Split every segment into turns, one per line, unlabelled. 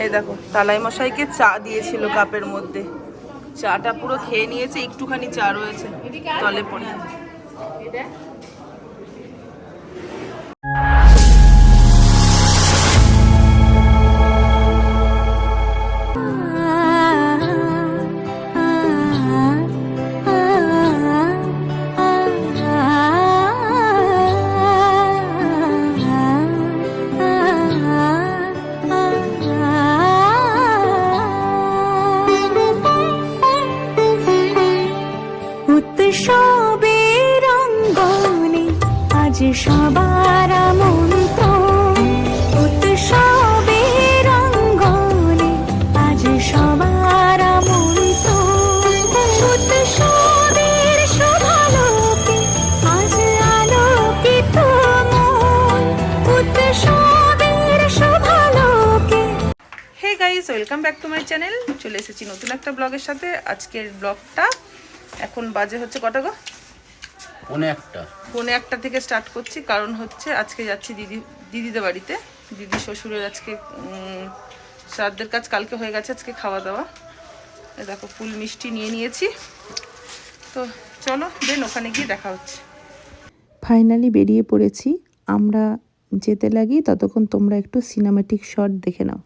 এই দেখো তালাই মশাইকে চা দিয়েছিল কাপের মধ্যে। চাটা পুরো খেয়ে নিয়েছে একটুখানি চা রয়েছে। তলে পড়ে। Welcome back to my channel চলে এসেছি নতুন একটা ব্লগের সাথে। আজকের ব্লগটা এখন বাজে হচ্ছে কটা গো?
পনে একটা।
পৌনে একটা থেকে স্টার্ট করছি কারণ হচ্ছে আজকে যাচ্ছি দিদি দিদিদের বাড়িতে। দিদি শ্বশুরের আজকে শ্রাদ্ধের কাজ কালকে হয়ে গেছে আজকে খাওয়া দাওয়া দেখো ফুল মিষ্টি নিয়ে নিয়েছি। তো চলো দেন ওখানে গিয়ে দেখা হচ্ছে।
ফাইনালি বেরিয়ে পড়েছি। আমরা যেতে লাগি ততক্ষণ তোমরা একটু সিনেমাটিক শট দেখে নাও।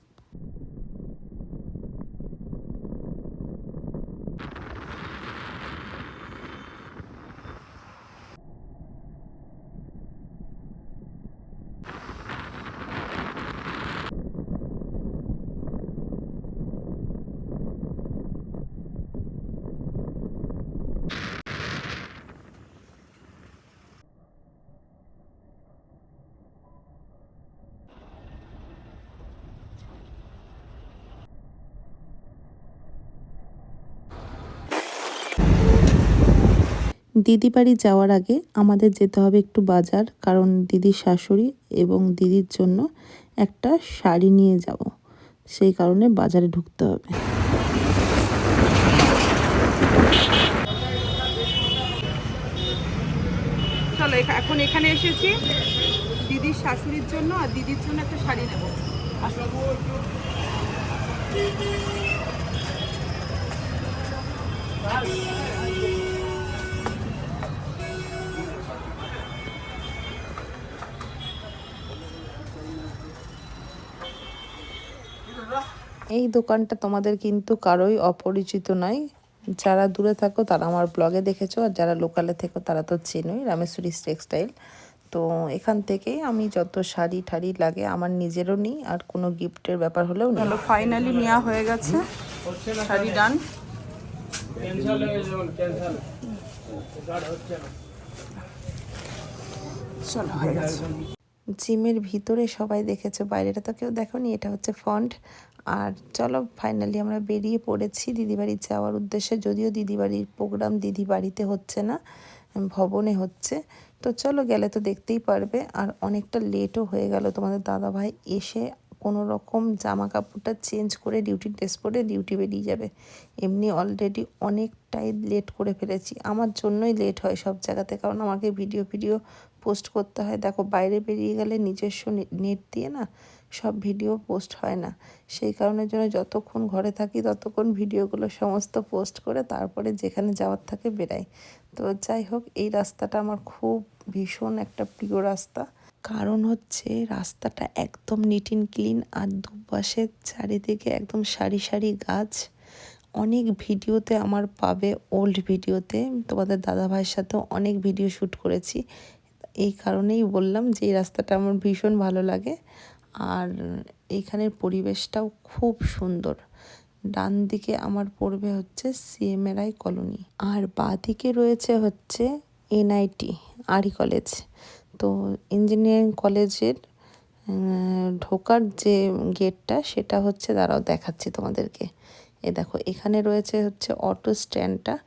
দিদি বাড়ি যাওয়ার আগে আমাদের যেতে হবে একটু বাজার, কারণ দিদির শাশুড়ি এবং দিদির জন্য একটা শাড়ি নিয়ে যাব। সেই কারণে বাজারে ঢুকতে হবে।
এখন এখানে এসেছি। দিদির শাশুড়ির জন্য আর দিদির জন্য একটা শাড়ি নেব। আসো।
এই দোকানটা তোমাদের কিন্তু কারোই অপরিচিত নয়। যারা দূরে থাকো তারা আমার ব্লগে দেখেছ আর যারা লোকালে থেকো তারা তো চেনোই রামেশ্বরী টেক্সটাইল তো এখান থেকেই আমি যত শাড়ি ঠাড়ি লাগে আমার নিজেরও নিই আর কোনো গিফটের ব্যাপার হলেও নিই।
চলো ফাইনালি নেওয়া হয়ে গেছে। শাড়ি ডান চলো হয়ে গেছে।
জিমের ভিতরে সবাই দেখেছ বাইরেটা তো কেউ দেখোনি এটা হচ্ছে ফন্ট আর চলো ফাইনালি আমরা বেরিয়ে পড়েছি দিদি বাড়ি যাওয়ার উদ্দেশ্যে। যদিও দিদি বাড়ির প্রোগ্রাম দিদি বাড়িতে হচ্ছে না ভবনে হচ্ছে। তো চলো, গেলে তো দেখতেই পারবে। আর অনেকটা লেটও হয়ে গেল। তোমাদের দাদা ভাই এসে কোনো রকম জামা কাপড়টা চেঞ্জ করে ডিউটি ড্রেস পরে ডিউটি বেরিয়ে যাবে। এমনি অলরেডি অনেকটাই লেট করে ফেলেছি। আমার জন্যই লেট হয় সব জায়গাতে। কারণ আমাকে ভিডিও ভিডিও পোস্ট করতে হয়। দেখো, বাইরে বেরিয়ে গেলে নিজস্ব নেট দিয়ে না সব ভিডিও পোস্ট হয় না। সেই কারণের জন্য যতক্ষণ ঘরে থাকি, ততক্ষণ ভিডিওগুলো সমস্ত পোস্ট করে তারপরে যেখানে যাওয়ার থাকে বেরাই তো যাই হোক, এই রাস্তাটা আমার খুব ভীষণ একটা প্রিয় রাস্তা। কারণ হচ্ছে রাস্তাটা একদম নিট অ্যান্ড ক্লিন আর দুপাশে চারিদিকে একদম সারি সারি গাছ। অনেক ভিডিওতে আমার পাবে ওল্ড ভিডিওতে। তোমাদের দাদা ভাইয়ের সাথেও অনেক ভিডিও শ্যুট করেছি। এই কারণেই বললাম যে এই রাস্তাটা আমার ভীষণ ভালো লাগে। আর এইখানের পরিবেশটাও খুব সুন্দর। ডান দিকে আমার পড়বে হচ্ছে সিএমএরআই কলোনি। আর বাঁ দিকে রয়েছে হচ্ছে এনআইটি আরি কলেজ। তো ইঞ্জিনিয়ারিং কলেজের ঢোকার যে গেটটা, সেটা হচ্ছে দাঁড়াও দেখাচ্ছি তোমাদেরকে। এ দেখো, এখানে রয়েছে হচ্ছে অটো স্ট্যান্ডটা।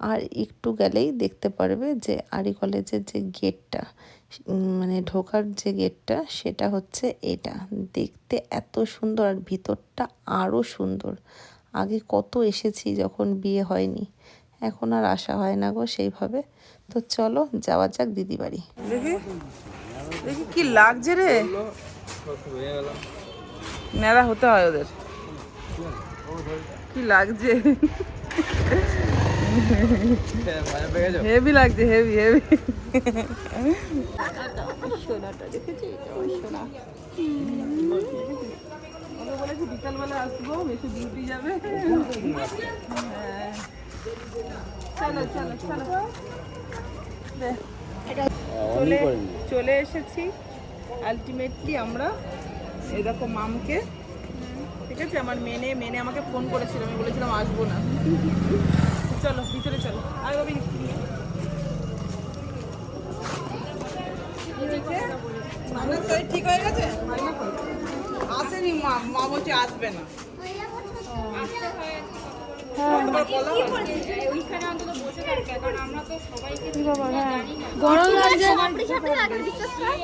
আর একটু গেলেই দেখতে পারবে যে আরি কলেজের যে গেটটা মানে ঢোকার যে গেটটা, সেটা হচ্ছে এটা। দেখতে এত সুন্দর আর ভিতরটা আরও সুন্দর। আগে কত এসেছি যখন বিয়ে হয়নি। এখন আর আসা হয় না গো সেইভাবে। তো চলো, যাওয়া যাক দিদি বাড়ি
দেখি দেখি কি লাগছে রে। ন্যাড়া হতে হয় ওদের। কি লাগছে। হেভি লাগছে হেভি হেভি সোনাটা দেখেছি সোনা বলেছি বিকালবেলা আসব ডিউটি যাবে হ্যাঁ। চলো চলো চলো দে। চলে চলে এসেছি। আলটিমেটলি আমরা এরকম মামকে। ঠিক আছে? আমার মেনে মেনে আমাকে ফোন করেছিল। আমি বলেছিলাম আসব না। চলো ভিতরে চলো। আয় বাবি মামার শরীর ঠিক হয়ে গেছে? আসেনি মা মা বলছে আসবে না?
গরম লাগছে।
হায়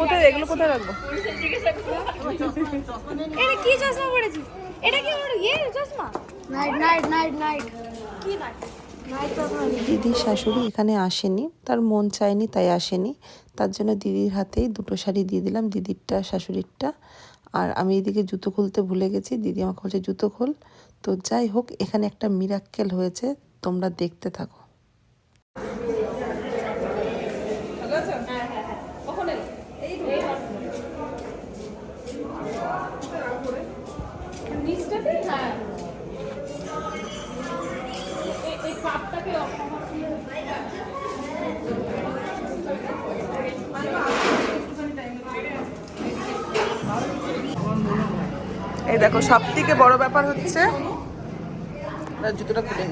কোথায় এগুলো কোথায় রাখব
এটা কি চশমা পড়েছিস এটা কি ওর ইয়ে চশমা? নাইট নাইট নাইট নাইট কি নাইট নাইট
দিদির শাশুড়ি এখানে আসেনি তার মন চায়নি তাই আসেনি। তার জন্য দিদির হাতেই দুটো শাড়ি দিয়ে দিলাম দিদিরটা শাশুড়িরটা। আর আমি এদিকে জুতো খুলতে ভুলে গেছি দিদি আমাকে বলছে জুতো খোল। তো যাই হোক এখানে একটা মিরাক্কেল হয়েছে তোমরা দেখতে থাকো।
এই দেখো সব থেকে বড় ব্যাপার হচ্ছে জুতোটা খুলে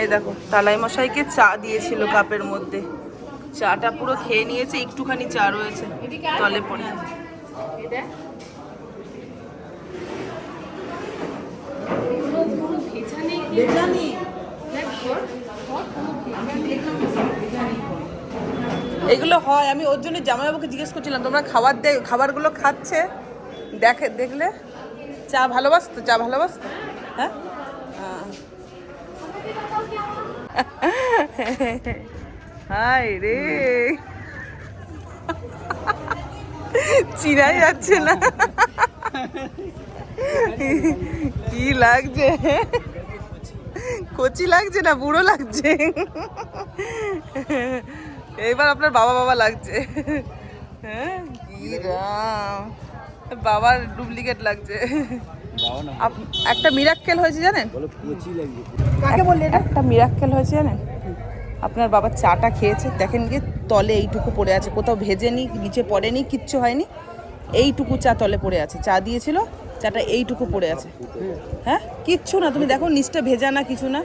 এই দেখো তালাই মশাইকে চা দিয়েছিল কাপের মধ্যে। চাটা পুরো খেয়ে নিয়েছে, একটুখানি চা রয়েছে, তলে পড়ে। এগুলো হয়, আমি ওর জন্য জামাইবাবুকে জিজ্ঞেস করছিলাম, তোমরা খাবার দে খাবারগুলো খাচ্ছে? দেখে, দেখলে? চা ভালোবাসতো? চা ভালোবাসতো? হ্যাঁ। হাই রে। চিনাই যাচ্ছে না। কি লাগছে? কচি লাগছে না? বুড়ো লাগছে? এইবার আপনার বাবা বাবা লাগছে। হ্যাঁ? কি রাম। বাবার ডুপ্লিকেট লাগছে। আপ- একটা মিরাক্কেল হয়েছে জানেন? কাকে বললি একটা মিরাক্কেল হয়েছে জানেন? আপনার বাবা চাটা খেয়েছে দেখেন গিয়ে তলে এইটুকু পড়ে আছে কোথাও ভেজেনি নিচে পড়েনি কিচ্ছু হয়নি। এইটুকু চা তলে পড়ে আছে চা দিয়েছিল চাটা এইটুকু পড়ে আছে। হ্যাঁ? কিচ্ছু না তুমি দেখো নিচটা ভেজা না কিছু না।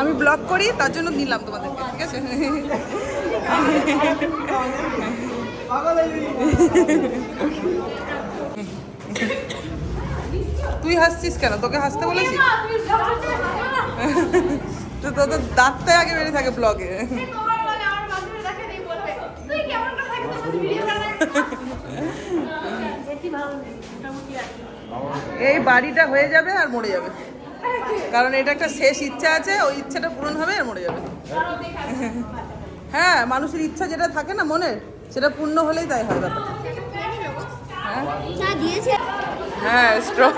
আমি ব্লগ করি, তার জন্য নিলাম তোমাদেরকে, ঠিক আছে? তুই হাসছিস কেন? তোকে হাসতে বলেছি? তো তোদের দাঁতটা আগে বেরিয়ে থাকে ব্লগে। এই বাড়িটা হয়ে যাবে আর মরে যাবে। কারণ এটা একটা শেষ ইচ্ছা আছে, ওই ইচ্ছাটা পূরণ হবে আর মরে যাবে। হ্যাঁ মানুষের ইচ্ছা যেটা থাকে না মনের সেটা পূর্ণ হলেই তাই হয় হ্যাঁ স্ট্রং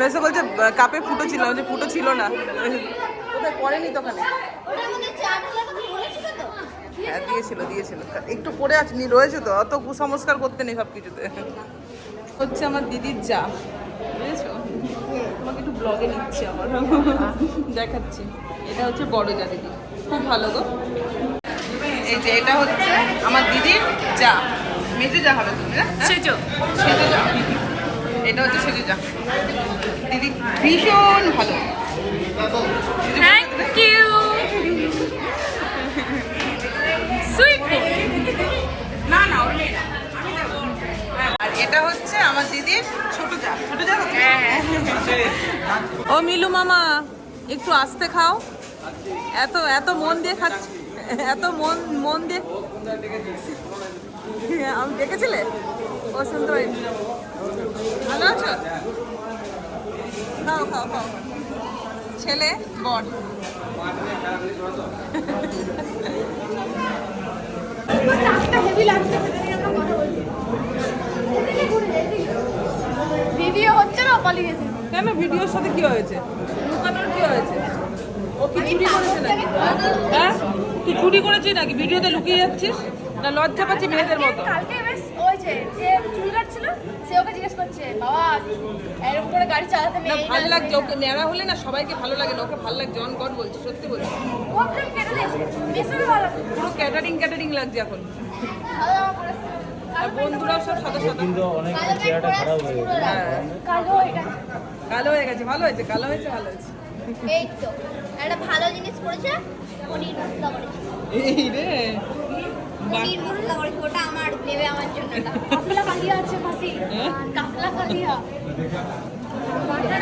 মেসে বলছে, কাপে ফুটো ছিল যে ফুটো ছিল না। কোথায় পড়েনি তো ওখানে?
ওটার মধ্যে চা ঢালা তো বলেছিল তো
হ্যাঁ দিয়েছিল দিয়েছিল। একটু পরে আছে নি রয়েছে তো, অত কুসংস্কার করতে নেই সব কিছুতে হচ্ছে আমার দিদির একটু ব্লগে নিচ্ছি আমার দেখাচ্ছি। এটা হচ্ছে বড় যা দিদি। খুব ভালো গো। এই যে এটা হচ্ছে আমার দিদির যা মেজে যা হবে তুমি না সেজো। সেজো যা এটা হচ্ছে সেজো যা দিদি ভীষণ ভালো। থ্যাংক ইউ সুইট না না ওর নেই না। আমি দেবো। আর এটা হচ্ছে আমার দিদির ছোট যা ছোট যা ও মিলু মামা একটু আস্তে খাও। এত এত মন দিয়ে খাচ্ছি এত মন মন দিয়ে আমি দেখেছিলে? ও শুনতে ভালো আছো? খাও খাও খাও। ছেলে বর।
হেভি লাগছে। ভিডিও হচ্ছে না পালিয়ে গেছে।
কেন? ভিডিওর সাথে কি হয়েছে? লুকানোর কি হয়েছে? ও কি চুরি করেছে নাকি? হ্যাঁ? তুই চুরি করেছিস নাকি? ভিডিওতে লুকিয়ে যাচ্ছিস? না লজ্জা পাচ্ছি মেয়েদের মতো।
কালকে বেশ ওই যে যে চুল কাটছিল সে ওকে জিজ্ঞেস করছে বাবা এরকম করে গাড়ি চালাতে
না ভালো লাগছে ওকে ন্যাড়া হলে না সবাইকে ভালো লাগে না ওকে ভালো লাগছে অন গড বলছি সত্যি বলছি।
প্রবলেম কেটে দিয়েছে ভালো।
পুরো ক্যাটারিং ক্যাটারিং লাগছে এখন।
ভালো।
আর বন্ধুরাও সব সাদা সাদা।
কালো প্যান্ট পরে পুরো
হ্যাঁ
কালো এটা
কালো হয়ে গেছে ভালো হয়েছে কালো হয়েছে ভালো হয়েছে।
এই তো একটা ভালো জিনিস পড়েছে পনির মশলা করেছে
এই রে।
পনির মশলা করেছে ওটা আমার দেবে আমার জন্য। কাকলা কালিয়া আছে পাশে
হ্যাঁ?
কাকলা কালিয়া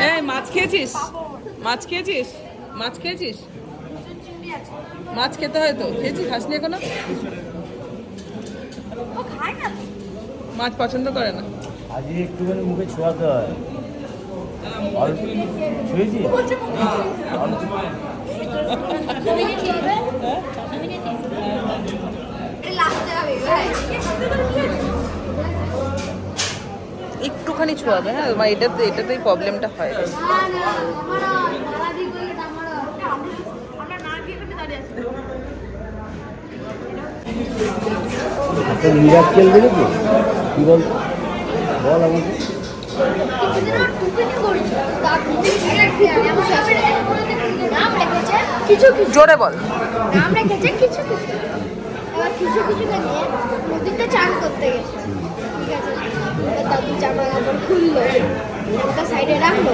এই মাছ খেয়েছিস? মাছ খেয়েছিস? মাছ খেয়েছিস? মাছ খেতে হয় তো। খেয়েছিস? খাসনি এখনও?
ও খায় না?
মাছ পছন্দ করে না।
আজকে একটুখানি মুখে ছোঁয়াতে হয়। ছুঁয়েছি
হবে ভাই
একটুখানি ছোঁয়াবে হ্যাঁ মানে এটাতে এটাতেই প্রবলেমটা হয়।
আমরা না বিয়ে করতে দাঁড়িয়ে আছি
একটা মিরাক্কেল দেখেছি কি বল বল আমাকে
তার
জোরে বল
নাম রেখেছে কিছু কিছু এবার কিছু কিছু নিয়ে নদীতে চান করতে গেছে ঠিক আছে এবার দাদু জামা কাপড় খুললো ওটা সাইডে রাখল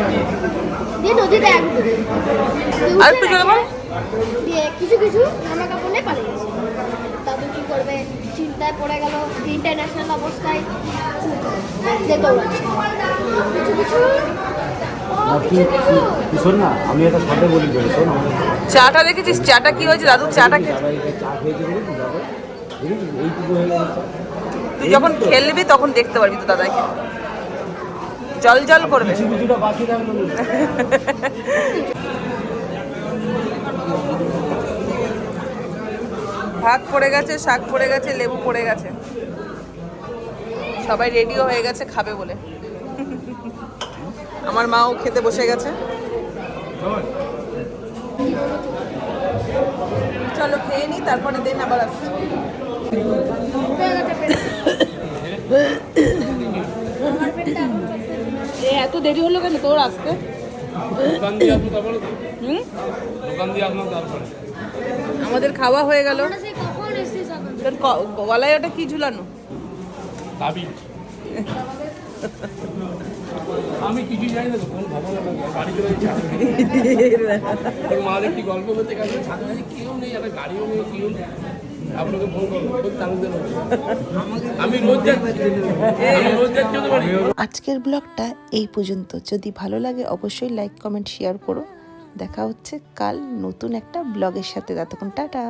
দিয়ে নদীতে এক ডুব। দিয়ে
আর একটু জোরে বল।
দিয়ে কিছু কিছু জামা কাপড় নিয়ে পালিয়ে গেছে করবে চিন্তায় পড়ে গেল ইন্টারন্যাশনাল অবস্থায়
না। আমি বলি শোন
চাটা দেখেছিস? চাটা কি হয়েছে? দাদু চাটা। তুই যখন খেলবি তখন দেখতে পারবি তো দাদাকে। জল জল করবে
কিছু কিছুটা বাকি থাকল না।
ভাত পড়ে গেছে শাক পড়ে গেছে লেবু পড়ে গেছে। সবাই রেডিও হয়ে গেছে খাবে বলে। আমার মাও খেতে বসে গেছে। চলো খেয়ে নি তারপরে দিন আবার আসছি। এত দেরি হলো কেন তোর আসতে? আমাদের খাওয়া হয়ে গেল
আমরা সেই কখন এসেছিস এখন
তোর গলায় ওটা কি ঝুলানো?
আমি কিছু জানি না কোন। চলে ওর গল্প করতে গেছে ছাদে কেউ নেই একটা গাড়িও নেই কেউ নেই। আপনাকে ফোন আমি রোজ
আজকের ব্লগটা এই পর্যন্ত। যদি ভালো লাগে অবশ্যই লাইক কমেন্ট শেয়ার করো। দেখা হচ্ছে কাল নতুন একটা ব্লগের সাথে। ততক্ষণ টাটা।